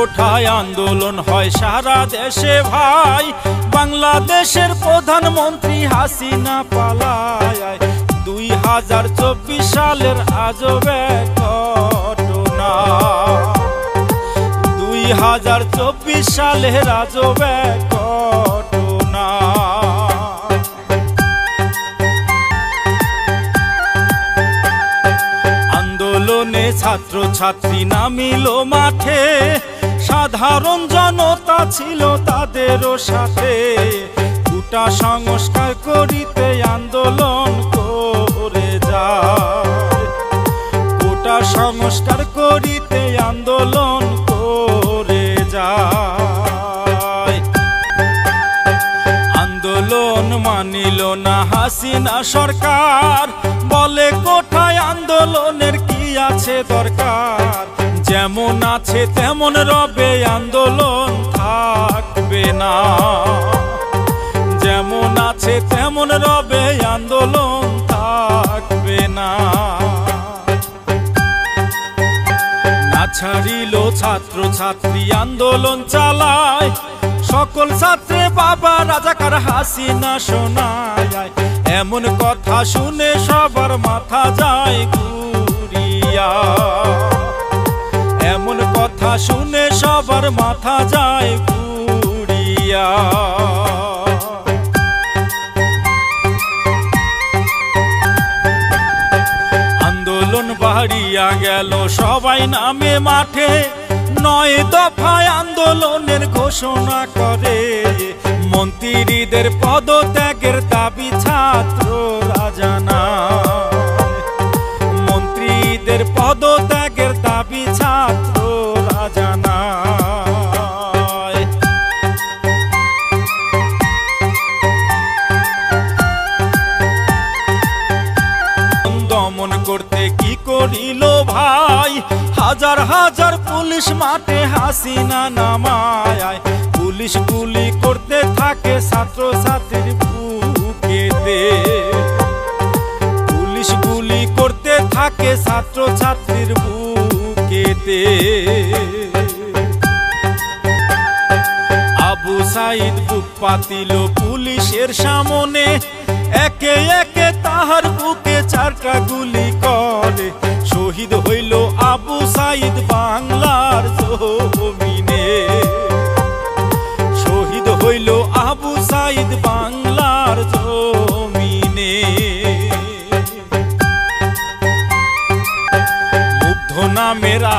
কোঠায় আন্দোলন হয় সারা দেশে ভাই। বাংলাদেশের প্রধানমন্ত্রী হাসিনা পালায়। দুই হাজার চব্বিশ সালের আজব ঘটনা। দুই হাজার চব্বিশ সালের আজব ঘটনা। আন্দোলনে ছাত্র ছাত্রী নামিল মাঠে। সাধারণ জনতা ছিল তাদেরও সাথে। গোটা সংস্কার করিতে আন্দোলন করে যায়। গোটা সংস্কার করিতে আন্দোলন করে যায়। আন্দোলন মানিল না হাসিনা সরকার। বলে কোঠায় আন্দোলনের কি আছে দরকার? যেমন আছে তেমন রবে আন্দোলন থাকবে না। যেমন আছে তেমন রবে আন্দোলন থাকবে না। ছাড়িল ছাত্র ছাত্রী আন্দোলন চালায়, সকল ছাত্রে বাবা রাজাকার হাসিনা শোনায়। এমন কথা শুনে সবার মাথা যায় ঘুরিয়া। এমন কথা শুনে সবার মাথা যায় ঘুরিয়া আন্দোলন বাড়িয়া গেল সবাই নামে মাঠে। নয় দফায় আন্দোলনের ঘোষণা করে। মন্ত্রীদের পদত্যাগের দাবি ছাত্ররা জানায় মন্ত্রীদের পদত্যাগের কি করিল ভাই? হাজার হাজার পুলিশ মাঠে হাসিনা নামায়। পুলিশ গুলি করতে থাকে ছাত্র ছাত্রীর বুকেতে পুলিশ গুলি করতে থাকে ছাত্র ছাত্রীর বুকেতে আবু সাইদ বুক পাতিল পুলিশের সামনে। একে একে তাহার বুকে চারটা গুলি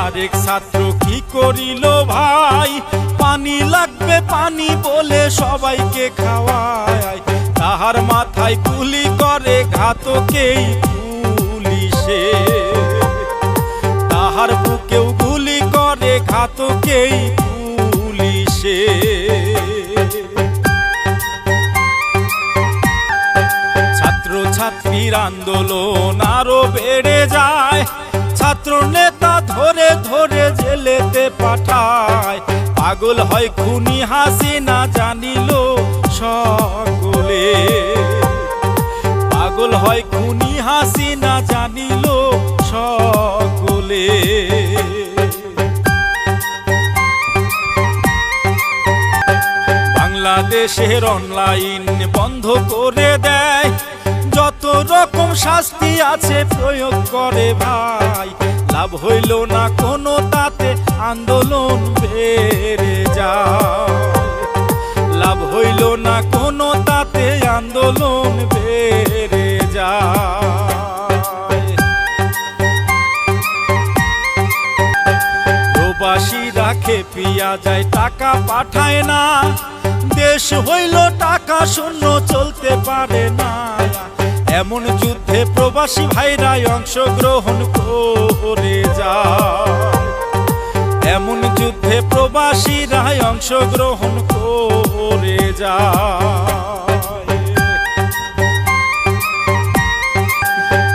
আরেক ছাত্র কি করিল ভাই? পানি লাগবে পানি বলে সবাইকে খাওয়ায়। তাহার মাথায় গুলি করে ঘাতকেই পুলিশে। তাহার বুকেও গুলি করে ঘাতকেই পুলিশে। ছাত্র ছাত্রীর আন্দোলন আরও বেড়ে যায়। ছাত্র নেতা ধরে ধরে জেলেতে পাঠায়। পাগল হয় খুনি হাসিনা জানিল সকলে। পাগল হয় খুনি হাসিনা জানিল সকলে। বাংলাদেশের অনলাইন বন্ধ করে দেয়। যত রকম শাস্তি আছে প্রয়োগ করে ভাই। লাভ হইল না কোনো তাতে আন্দোলন বেড়ে যায়। লাভ হইল না কোনো তাতে আন্দোলন বেড়ে যায়। প্রবাসীরা খেপিয়া যায়, টাকা পাঠায় না। দেশ হইল টাকা শূন্য, চলতে পারে না। এমন যুদ্ধে প্রবাসী ভাইরাই অংশগ্রহণ করে যা এমন যুদ্ধে প্রবাসীরাই অংশগ্রহণ করে যায়।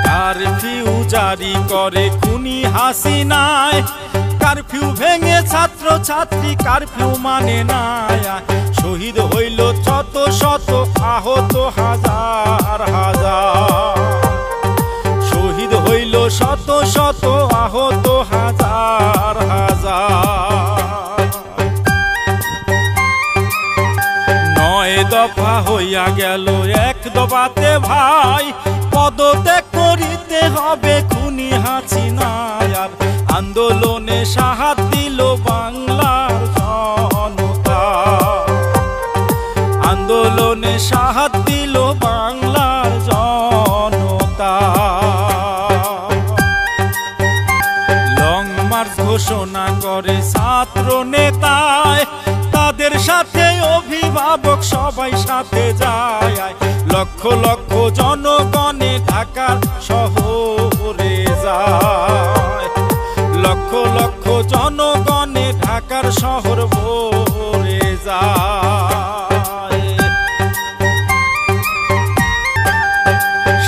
কারফিউ জারি করে খুনি হাসিনায় কারফিউ ভেঙে ছাত্র ছাত্রী কারফিউ মানে নায়া। শহীদ হইল শত শত, আহত হাজার হাজার। শহীদ হইল শত শত, আহত হাজার হাজার। নয় দফা হইয়া গেল এক দফাতে ভাই। পদতে করিতে হবে খুনি হাসি নায়ার আন্দোলনে সাহায্য দিল বাংলার জনতা। আন্দোলনে সাহায্য দিল বাংলার জনতা। লং মার্চ ঘোষণা করে ছাত্র নেতায়, তাদের সাথে অভিভাবক সবাই সাথে যায়। লক্ষ লক্ষ জনগণে ঢাকার শহরে শহর ভরে যায়।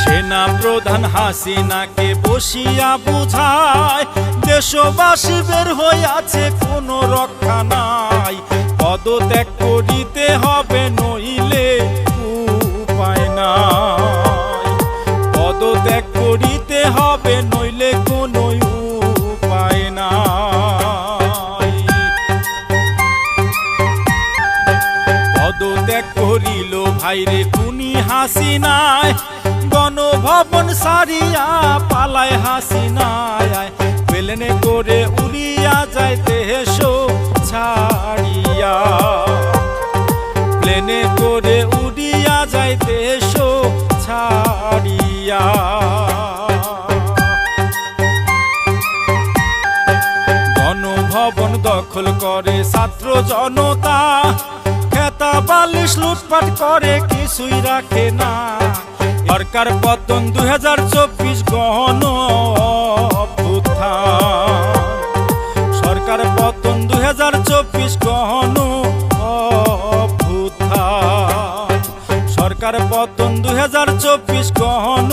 সেনা প্রধান হাসিনাকে বসিয়া বুঝায়, দেশবাসী বের হইয়াছে কোনো রক্ষা নাই। পদত্যাগ করিতে হবে ভাইরে কুনি হাসিনায় গণভবন সারিয়া পালায় হাসিনায় প্লেনে করে উড়িয়া যায় দেশ ছাড়িয়া। প্লেনে করে উড়িয়া যায় দেশ ছাড়িয়া। গণভবন দখল করে ছাত্র জনতা খেতা বালিশ লুটপাট করে, কিছুই রাখে না। সরকার পতন দুই হাজার চব্বিশ অভ্যুত্থান। সরকার পতন দুই হাজার চব্বিশ অভ্যুত্থান। সরকার পতন দুই হাজার চব্বিশ গণ